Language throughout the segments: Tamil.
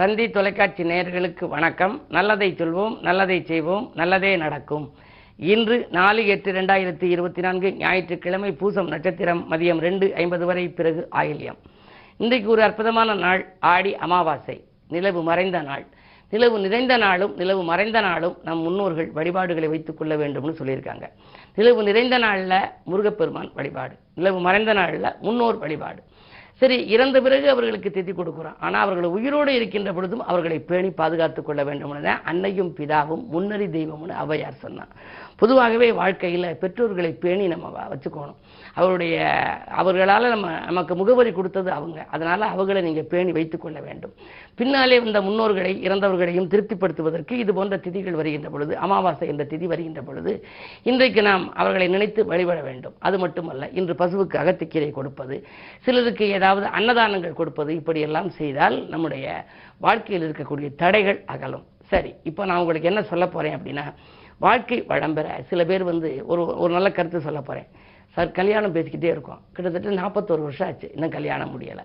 தந்தி தொலைக்காட்சி நேயர்களுக்கு வணக்கம். நல்லதை சொல்வோம் நல்லதை செய்வோம் நல்லதே நடக்கும். இன்று நாலு எட்டு ரெண்டாயிரத்தி இருபத்தி நான்கு ஞாயிற்றுக்கிழமை பூசம் நட்சத்திரம் மதியம் ரெண்டு ஐம்பது வரை பிறகு ஆயில்யம். இன்றைக்கு ஒரு அற்புதமான நாள் ஆடி அமாவாசை. நிலவு மறைந்த நாள். நிலவு நிறைந்த நாளும் நிலவு மறைந்த நாளும் நம் முன்னோர்கள் வழிபாடுகளை வைத்துக் கொள்ள வேண்டும்னு சொல்லியிருக்காங்க. நிலவு நிறைந்த நாளில் முருகப்பெருமான் வழிபாடு. நிலவு மறைந்த நாளில் முன்னோர் வழிபாடு. சரி இறந்த பிறகு அவர்களுக்கு திதி கொடுக்குறோம். ஆனால் அவர்கள் உயிரோடு இருக்கின்ற பொழுதும் அவர்களை பேணி பாதுகாத்துக் கொள்ள வேண்டும் தான் அன்னையும் பிதாவும் முன்னறி தெய்வம்னு அவையார் சொன்னான் பொதுவாகவே வாழ்க்கையில் பெற்றோர்களை பேணி நம்ம வ- வச்சுக்கணும். அவருடைய அவர்களால் நம்ம நமக்கு முகவரி கொடுத்தது அவங்க. அதனால் அவர்களை நீங்கள் பேணி வைத்துக்கொள்ள வேண்டும். பின்னாலே வந்த முன்னோர்களை இறந்தவர்களையும் திருப்திப்படுத்துவதற்கு இது போன்ற திதிகள் வருகின்ற பொழுது அமாவாசை என்ற திதி வருகின்ற பொழுது இன்றைக்கு நாம் அவர்களை நினைத்து வழிபட வேண்டும். அது மட்டுமல்ல இன்று பசுவுக்கு அகத்திக்கீரை கொடுப்பது சிலருக்கு ஏதாவது அன்னதானங்கள் கொடுப்பது இப்படியெல்லாம் செய்தால் நம்முடைய வாழ்க்கையில் இருக்கக்கூடிய தடைகள் அகலும். சரி இப்போ நான் உங்களுக்கு என்ன சொல்ல போகிறேன் அப்படின்னா வாழ்க்கை வளம் பெற சில பேர் வந்து ஒரு ஒரு நல்ல கருத்து சொல்ல போகிறேன் சார் கல்யாணம் பேசிக்கிட்டே இருக்கோம். கிட்டத்தட்ட நாற்பத்தோரு வருஷம் ஆச்சு. இன்னும் கல்யாணம் முடியலை.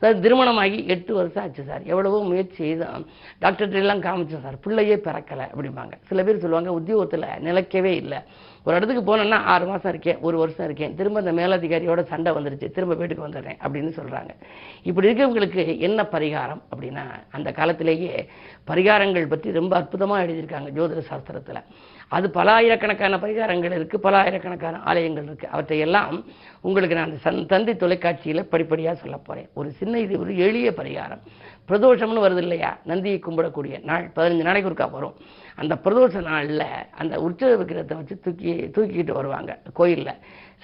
சார் திருமணமாகி எட்டு வருஷம் ஆச்சு சார். எவ்வளவோ முயற்சி செய்தோம் டாக்டர்கிட்ட எல்லாம் காமிச்சோம் சார். பிள்ளையே பிறக்கலை அப்படிம்பாங்க. சில பேர் சொல்லுவாங்க உத்தியோகத்தில் நிலைக்கவே இல்லை. ஒரு இடத்துக்கு போனேன்னா ஆறு மாதம் இருக்கேன் ஒரு வருஷம் இருக்கேன். திரும்ப அந்த மேலதிகாரியோட சண்டை வந்துருச்சு. திரும்ப வீட்டுக்கு வந்துடுறேன். அப்படின்னு சொல்கிறாங்க இப்படி இருக்கவங்களுக்கு என்ன பரிகாரம் அப்படின்னா அந்த காலத்திலேயே பரிகாரங்கள் பற்றி ரொம்ப அற்புதமாக எழுதியிருக்காங்க ஜோதிட சாஸ்திரத்தில். அது பல ஆயிரக்கணக்கான பரிகாரங்கள் இருக்குது பல ஆயிரக்கணக்கான ஆலயங்கள் இருக்குது எல்லாம் உங்களுக்கு நான் சன் தந்தி தொலைக்காட்சியில் படிப்படியாக சொல்ல போகிறேன் ஒரு சின்ன இது ஒரு எளிய பரிகாரம். பிரதோஷம்னு வருது இல்லையா? நந்தியை கும்பிடக்கூடிய நாள் பதினஞ்சு நாளைக்கு ஒருக்கா வரும். அந்த பிரதோஷ நாளில் அந்த உற்சவ விக்கிரத்தை வச்சு தூக்கி தூக்கிக்கிட்டு வருவாங்க கோயிலில்.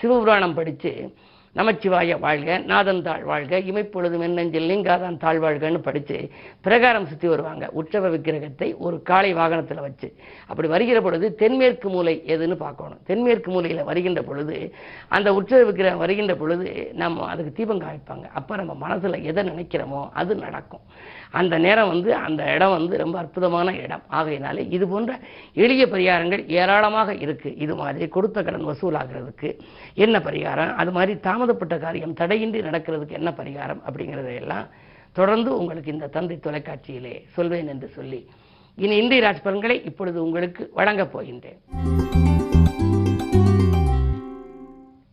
சிவபுராணம் படித்து நமச்சிவாய வாழ்க நாதன் தாழ் வாழ்க இமைப்பொழுது மென்னஞ்சில் லிங்காதான் தாழ் வாழ்கன்னு படித்து பிரகாரம் சுற்றி வருவாங்க. உற்சவ விக்கிரகத்தை ஒரு காளை வாகனத்தில் வச்சு. அப்படி வருகிற பொழுது தென்மேற்கு மூலை எதுன்னு பார்க்கணும். தென்மேற்கு மூலையில் வருகின்ற பொழுது அந்த உற்சவ விக்கிரகம் வருகின்ற பொழுது நம்ம அதுக்கு தீபம் காமிப்பாங்க அப்போ நம்ம மனசில் எதை நினைக்கிறோமோ அது நடக்கும். அந்த நேரம் வந்து அந்த இடம் வந்து ரொம்ப அற்புதமான இடம். ஆகையினாலே இது போன்ற எளிய பரிகாரங்கள் ஏராளமாக இருக்குது இது மாதிரி கொடுத்த கடன் வசூலாகிறதுக்கு என்ன பரிகாரம்? அது மாதிரி தாமதப்பட்ட காரியம் தடையின்றி நடக்கிறதுக்கு என்ன பரிகாரம் அப்படிங்கிறதையெல்லாம் தொடர்ந்து உங்களுக்கு இந்த தந்தை தொலைக்காட்சியிலே சொல்வேன் என்று சொல்லி இனி இந்திய ராஜ் பலன்களை இப்பொழுது உங்களுக்கு வழங்கப் போகின்றேன்.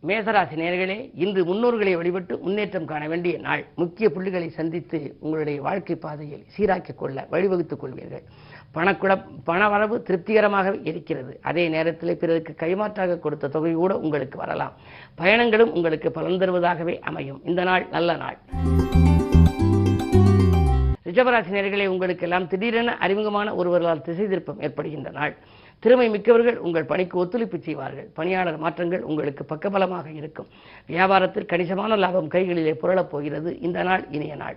மேசராசி நேர்களே இன்று முன்னோர்களை வழிபட்டு முன்னேற்றம் காண வேண்டிய நாள். முக்கிய புள்ளிகளை சந்தித்து உங்களுடைய வாழ்க்கை பாதையில் சீராக்கிக் கொள்ள வழிவகுத்துக் கொள்வீர்கள். பணக்குழ பணவரவு திருப்திகரமாக இருக்கிறது. அதே நேரத்தில் பிறருக்கு கைமாற்றாக கொடுத்த தொகை கூட உங்களுக்கு வரலாம். பயணங்களும் உங்களுக்கு பலன் தருவதாகவே அமையும். இந்த நாள் நல்ல நாள். ரிஷபராசி நேர்களை உங்களுக்கெல்லாம் திடீரென அறிமுகமான ஒருவர்களால் திசை திருப்பம் ஏற்படுகின்ற நாள். திறமை மிக்கவர்கள் உங்கள் பணிக்கு ஒத்துழைப்பு செய்வார்கள். பணியாளர் மாற்றங்கள் உங்களுக்கு பக்கபலமாக இருக்கும். வியாபாரத்தில் கணிசமான லாபம் கைகளிலே புரளப் போகிறது. இந்த நாள் இனிய நாள்.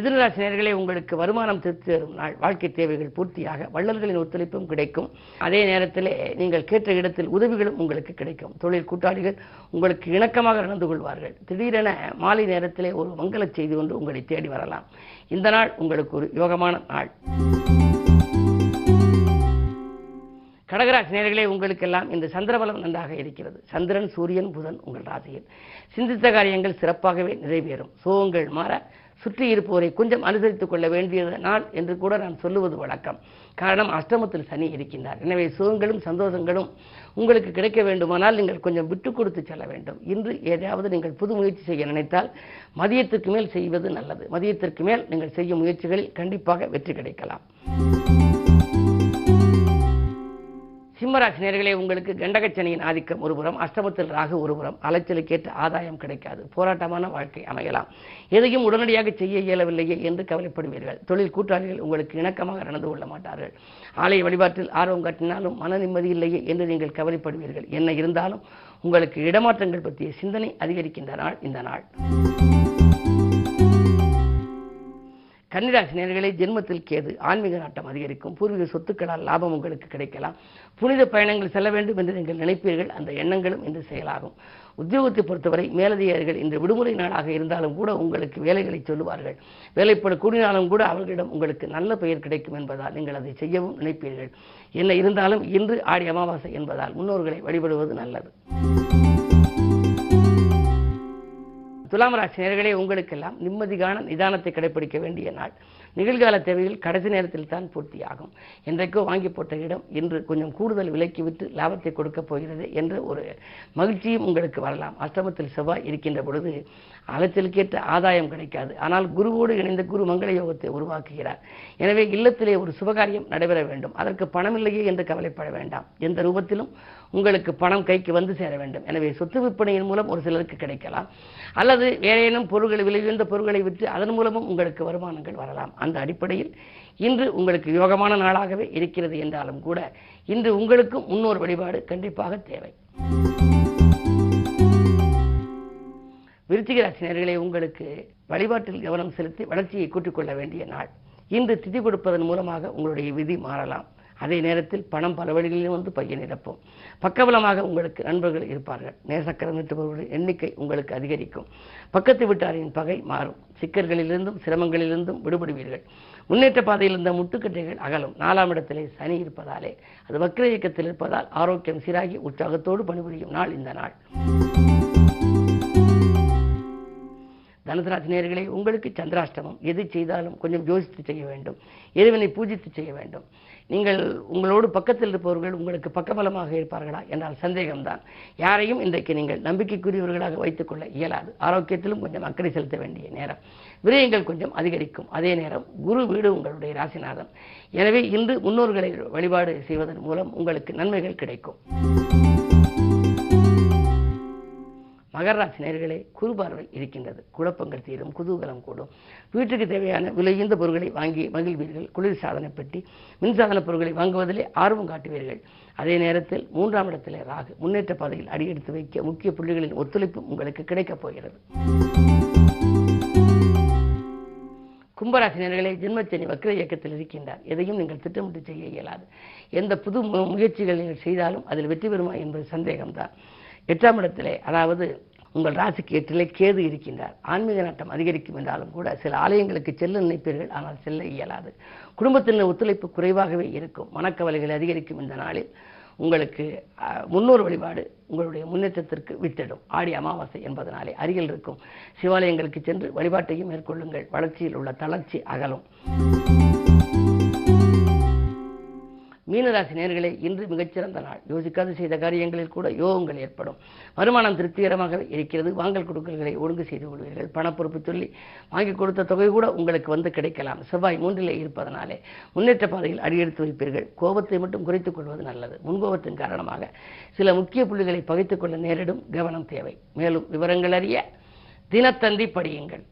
மிதுனராசினியர்களே உங்களுக்கு வருமானம் திருப்தி தரும் நாள். வாழ்க்கை தேவைகள் பூர்த்தியாக வள்ளல்களின் ஒத்துழைப்பும் கிடைக்கும். அதே நேரத்திலே நீங்கள் கேட்ட இடத்தில் உதவிகளும் உங்களுக்கு கிடைக்கும். தொழில் கூட்டாளிகள் உங்களுக்கு இணக்கமாக நடந்து கொள்வார்கள். திடீரென மாலை நேரத்திலே ஒரு மங்களச் செய்தி ஒன்று உங்களை தேடி வரலாம். இந்த நாள் உங்களுக்கு ஒரு யோகமான நாள். கடகராசி நேர்களே உங்களுக்கெல்லாம் இந்த சந்திரபலம் நன்றாக இருக்கிறது. சந்திரன் சூரியன் புதன் உங்கள் ராசியில். சிந்தித்த காரியங்கள் சிறப்பாகவே நிறைவேறும். சோகங்கள் மாற சுற்றி இருப்போரை கொஞ்சம் அனுசரித்துக் கொள்ள வேண்டிய நாள் என்று கூட நான் சொல்லுவது வழக்கம். காரணம் அஷ்டமத்தில் சனி இருக்கின்றார். எனவே சுகங்களும் சந்தோஷங்களும் உங்களுக்கு கிடைக்க வேண்டுமானால் நீங்கள் கொஞ்சம் விட்டு கொடுத்து செல்ல வேண்டும். இன்று ஏதாவது நீங்கள் புது முயற்சி செய்ய நினைத்தால் மதியத்திற்கு மேல் செய்வது நல்லது. மதியத்திற்கு மேல் நீங்கள் செய்யும் முயற்சிகளில் கண்டிப்பாக வெற்றி கிடைக்கலாம். கும்பராசி நேர்களே உங்களுக்கு கண்டகச்சனியின் ஆதிக்கம் ஒருபுறம் அஷ்டமத்தில் ராகு ஒருபுறம் அலைச்சலுக்கேற்ற ஆதாயம் கிடைக்காது. போராட்டமான வாழ்க்கை அமையலாம். எதையும் உடனடியாக செய்ய இயலவில்லையே என்று கவலைப்படுவீர்கள். தொழில் கூட்டாளிகள் உங்களுக்கு இணக்கமாக நடந்து கொள்ள மாட்டார்கள். ஆலய வழிபாட்டில் ஆர்வம் காட்டினாலும் மன நிம்மதி இல்லையே என்று நீங்கள் கவலைப்படுவீர்கள். என்ன இருந்தாலும் உங்களுக்கு இடமாற்றங்கள் பற்றிய சிந்தனை அதிகரிக்கின்ற நாள் இந்த நாள். கன்னிராசி நேர்களே ஜென்மத்தில் கேது ஆன்மீக நாட்டம் அதிகரிக்கும். பூர்வீக சொத்துக்களால் லாபம் உங்களுக்கு கிடைக்கலாம். புனித பயணங்கள் செல்ல வேண்டும் என்று நீங்கள் நினைப்பீர்கள். அந்த எண்ணங்களும் இன்று செயலாகும். உத்தியோகத்தை பொறுத்தவரை மேலதிகாரிகள் இன்று விடுமுறை நாளாக இருந்தாலும் கூட உங்களுக்கு வேலைகளை சொல்லுவார்கள். வேலைப்பட கூடினாலும் கூட அவர்களிடம் உங்களுக்கு நல்ல பெயர் கிடைக்கும் என்பதால் நீங்கள் அதை செய்யவும் நினைப்பீர்கள். என்ன இருந்தாலும் இன்று ஆடி அமாவாசை என்பதால் முன்னோர்களை வழிபடுவது நல்லது. துலாம் ராசி நேர்களே உங்களுக்கெல்லாம் நிம்மதியான நிதானத்தை கடைபிடிக்க வேண்டிய நாள். நிகழ்கால தேவைகள் கடைசி நேரத்தில் தான் பூர்த்தியாகும். என்றைக்கோ வாங்கி போட்ட இடம் இன்று கொஞ்சம் கூடுதல் விலைக்கு விட்டு லாபத்தை கொடுக்க போகிறது என்ற ஒரு மகிழ்ச்சியும் உங்களுக்கு வரலாம். அஷ்டமத்தில் செவ்வாய் இருக்கின்ற பொழுது அலைச்சலுக்கேற்ற ஆதாயம் கிடைக்காது. ஆனால் குருவோடு இணைந்த குரு மங்கள யோகத்தை உருவாக்குகிறார். எனவே இல்லத்திலே ஒரு சுபகாரியம் நடைபெற வேண்டும். அதற்கு பணம் இல்லையே என்று கவலைப்பட வேண்டாம். எந்த ரூபத்திலும் உங்களுக்கு பணம் கைக்கு வந்து சேர வேண்டும். எனவே சொத்து விற்பனையின் மூலம் ஒரு சிலருக்கு கிடைக்கலாம். அல்லது வேறேனும் பொருட்களை விலை உயர்ந்த பொருட்களை விற்று அதன் மூலமும் உங்களுக்கு வருமானங்கள் வரலாம். அந்த அடிப்படையில் இன்று உங்களுக்கு யோகமான நாளாகவே இருக்கிறது என்றாலும் கூட இன்று உங்களுக்கும் முன்னோர் வழிபாடு கண்டிப்பாக தேவை. விருச்சிக ராசினியர்களே உங்களுக்கு வழிபாட்டில் கவனம் செலுத்தி வளர்ச்சியை கூட்டிக்கொள்ள வேண்டிய நாள். இன்று திதி கொடுப்பதன் மூலமாக உங்களுடைய விதி மாறலாம். அதே நேரத்தில் பணம் பல வழிகளிலும் வந்து பைய நிரப்பும் பக்கபலமாக உங்களுக்கு நண்பர்கள் இருப்பார்கள். நேசக்கரம் நிட்டுபவர்கள் எண்ணிக்கை உங்களுக்கு அதிகரிக்கும். பக்கத்து வீட்டாரின் பகை மாறும். சிக்கல்களிலிருந்தும் சிரமங்களிலிருந்தும் விடுபடுவீர்கள். முன்னேற்ற பாதையில் இருந்த முட்டுக்கட்டைகள் அகலும். நாலாம் இடத்திலே சனி இருப்பதாலே அது வக்ர இயக்கத்தில் இருப்பதால் ஆரோக்கியம் சீராகி உற்சாகத்தோடு பணிபுரியும் நாள் இந்த நாள். தனுசராசி உங்களுக்கு சந்திராஷ்டமம். எது செய்தாலும் கொஞ்சம் யோசித்து செய்ய வேண்டும். இறைவனை பூஜித்து செய்ய வேண்டும். நீங்கள் உங்களோடு பக்கத்தில் இருப்பவர்கள் உங்களுக்கு பக்கபலமாக இருப்பார்களா என்றால் சந்தேகம்தான். யாரையும் இன்றைக்கு நீங்கள் நம்பிக்கைக்குரியவர்களாக வைத்துக்கொள்ள இயலாது. ஆரோக்கியத்திலும் கொஞ்சம் அக்கறை செலுத்த வேண்டிய நேரம். விரயங்கள் கொஞ்சம் அதிகரிக்கும். அதே நேரம் குரு வீடு உங்களுடைய ராசிநாதன். எனவே இன்று முன்னோர்களை வழிபாடு செய்வதன் மூலம் உங்களுக்கு நன்மைகள் கிடைக்கும். மகராசி நேர்களே குறுபார்வை இருக்கின்றது. குழப்பங்கள் தீரும் குதூகலம் கூடும். வீட்டுக்கு தேவையான விலையுந்த பொருட்களை வாங்கி மகிழ்வீர்கள். குளிர் சாதன பெட்டி மின்சாதன பொருட்களை வாங்குவதிலே ஆர்வம் காட்டுவீர்கள். அதே நேரத்தில் மூன்றாம் இடத்திலே ராகு முன்னேற்ற பாதையில் அடியெடுத்து வைக்க முக்கிய புள்ளிகளின் ஒத்துழைப்பு உங்களுக்கு கிடைக்கப் போகிறது. கும்பராசினியர்களே ஜென்மச்சனி வக்ர இயக்கத்தில் இருக்கின்றார். எதையும் நீங்கள் திட்டமிட்டு செய்ய இயலாது. எந்த புது மு- முயற்சிகள் நீங்கள் செய்தாலும் அதில் வெற்றி பெறுமா என்பது சந்தேகம்தான். எட்டாம் இடத்திலே அதாவது உங்கள் ராசிக்கு எட்டிலே கேது இருக்கின்றார். ஆன்மீக நாட்டம் அதிகரிக்கும் என்றாலும் கூட சில ஆலயங்களுக்கு செல்ல நினைப்பீர்கள் ஆனால் செல்ல இயலாது. குடும்பத்தினர் ஒத்துழைப்பு குறைவாகவே இருக்கும். மனக்கவலைகள் அதிகரிக்கும் இந்த நாளில் உங்களுக்கு முன்னோர் வழிபாடு உங்களுடைய முன்னேற்றத்திற்கு வித்திடும். ஆடி அமாவாசை என்பதனாலே அருகில் இருக்கும். சிவாலயங்களுக்கு சென்று வழிபாட்டையும் மேற்கொள்ளுங்கள். வளர்ச்சியில் உள்ள தளர்ச்சி அகலும். மீனராசி நேர்களை இன்று மிகச்சிறந்த நாள். யோசிக்காது செய்த காரியங்களில் கூட யோகங்கள் ஏற்படும். வருமானம் திருப்திகரமாக இருக்கிறது. வாங்கல் கொடுக்கல்களை ஒழுங்கு செய்து கொள்வீர்கள் பணப்பொறுப்பு சொல்லி வாங்கி கொடுத்த தொகை கூட உங்களுக்கு வந்து கிடைக்கலாம். செவ்வாய் மூன்றிலே இருப்பதனாலே முன்னேற்ற பாதையில் அடியெடுத்து வைப்பீர்கள். கோபத்தை மட்டும் குறைத்துக் கொள்வது நல்லது. முன்கோபத்தின் காரணமாக சில முக்கிய புள்ளிகளை பகைத்துக் கொள்ள நேரிடும் கவனம் தேவை. மேலும் விவரங்கள் அறிய தினத்தந்தி படியுங்கள்.